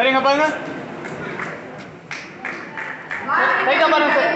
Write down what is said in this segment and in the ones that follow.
சரிங்க பாருங்க ரைட்டா பாருங்க சார்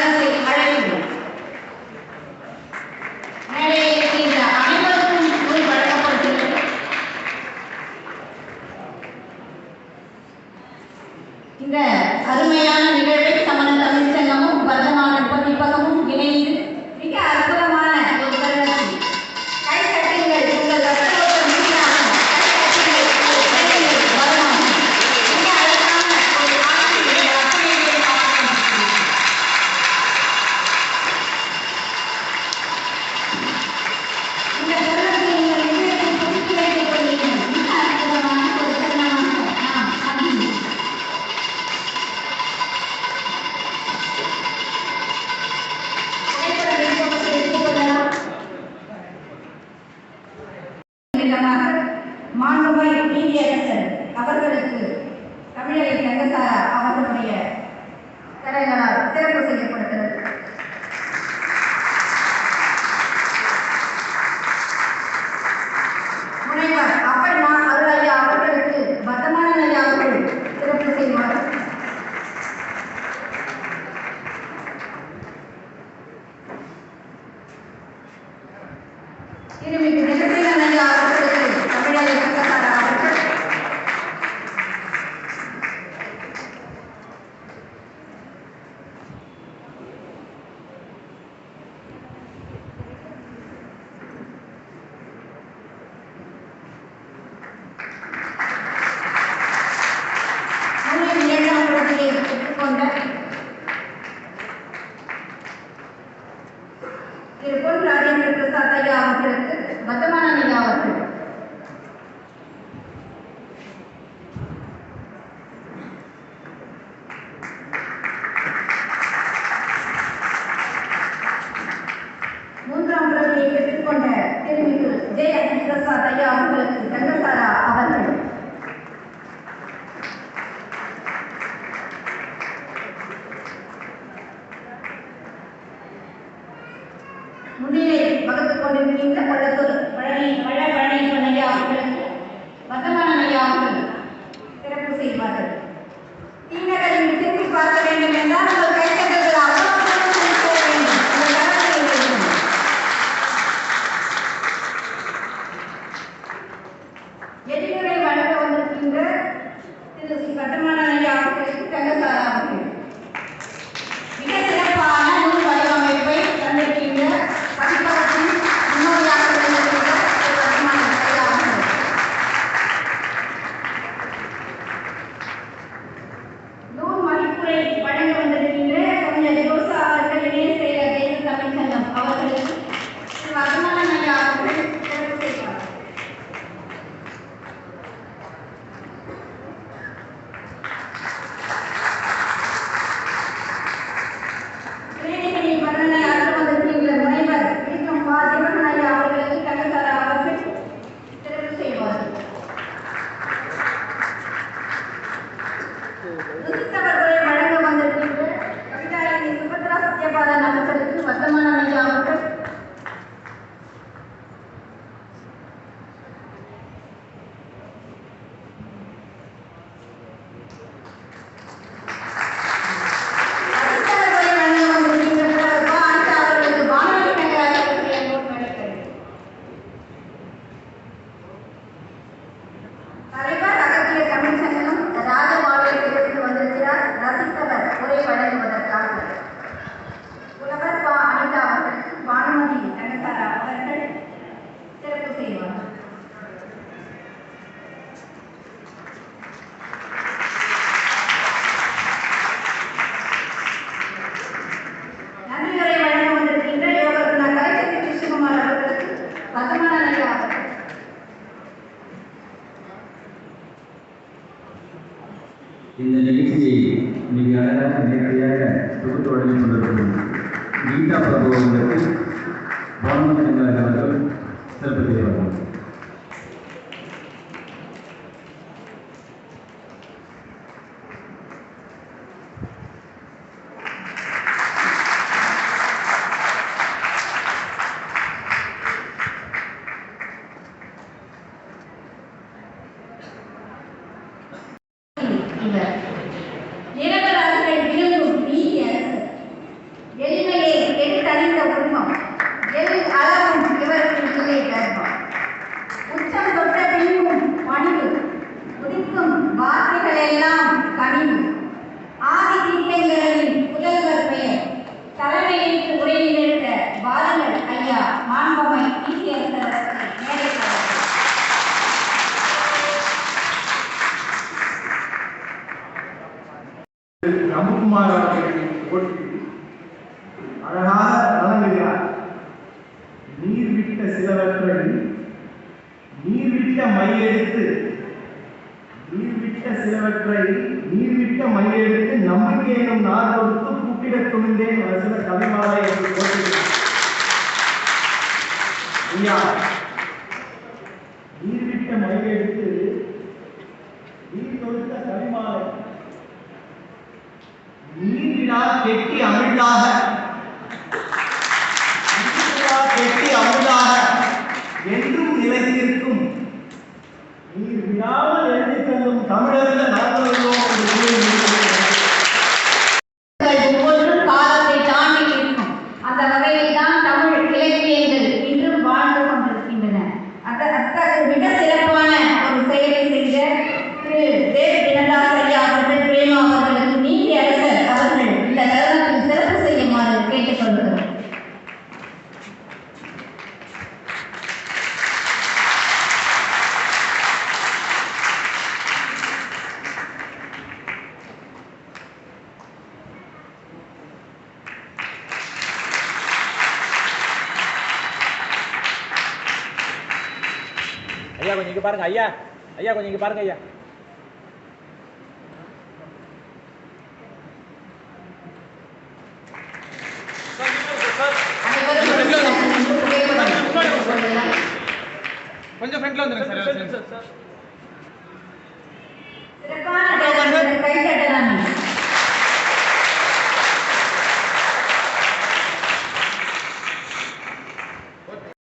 adelante. திரு பொன் ராஜேந்திர பிரசாத் ஐயா அவர்களுக்கு பத்தமான ஐயா அவர்கள் மூன்றாம் பிறகு ஏற்றுக்கொண்ட திருமிகு ஜெய பிரசாத் ஐயா அவர்களுக்கு தங்கசாரா அவர்கள் para nada se. ஆன்மீக நிலையங்களுக்கு செல்பி செய்யப்படும் Yeah. ரமகுமார் அவர்களை போற்றி அழகாக வழங்குகிறார் நீர் விட்ட சிலவற்றை நீர் விட்ட மையெடுத்து நீர் விட்ட சிலவற்றை நீர் விட்ட மையெடுத்து நம்பிக்கை எனும் நார் கொடுத்து கூப்பிடத் துணிந்தேன் சில கவிமாலை என்று போட்டிருக்கிறார் ஐயா நீர் விட்ட மையெடுத்து நீர் கொடுத்த கவிமாலை நீரினால் கெட்டி கெட்டி அமுதாக. என்றும் நிலைத்திருக்கும். நீர் விடாமல் எழுதி தள்ளும் தமிழர்கள் நாங்கள் உள்ளோம் காலத்தை தாண்டி இருக்கும் அந்த வகையில் தான் கொஞ்சம் இங்கே பாருங்க ஐயா. ஐயா கொஞ்சம் இங்கே பாருங்க ஐயா. கொஞ்சம் ஃப்ரண்ட்ல வந்துருங்க சார் சார் சார்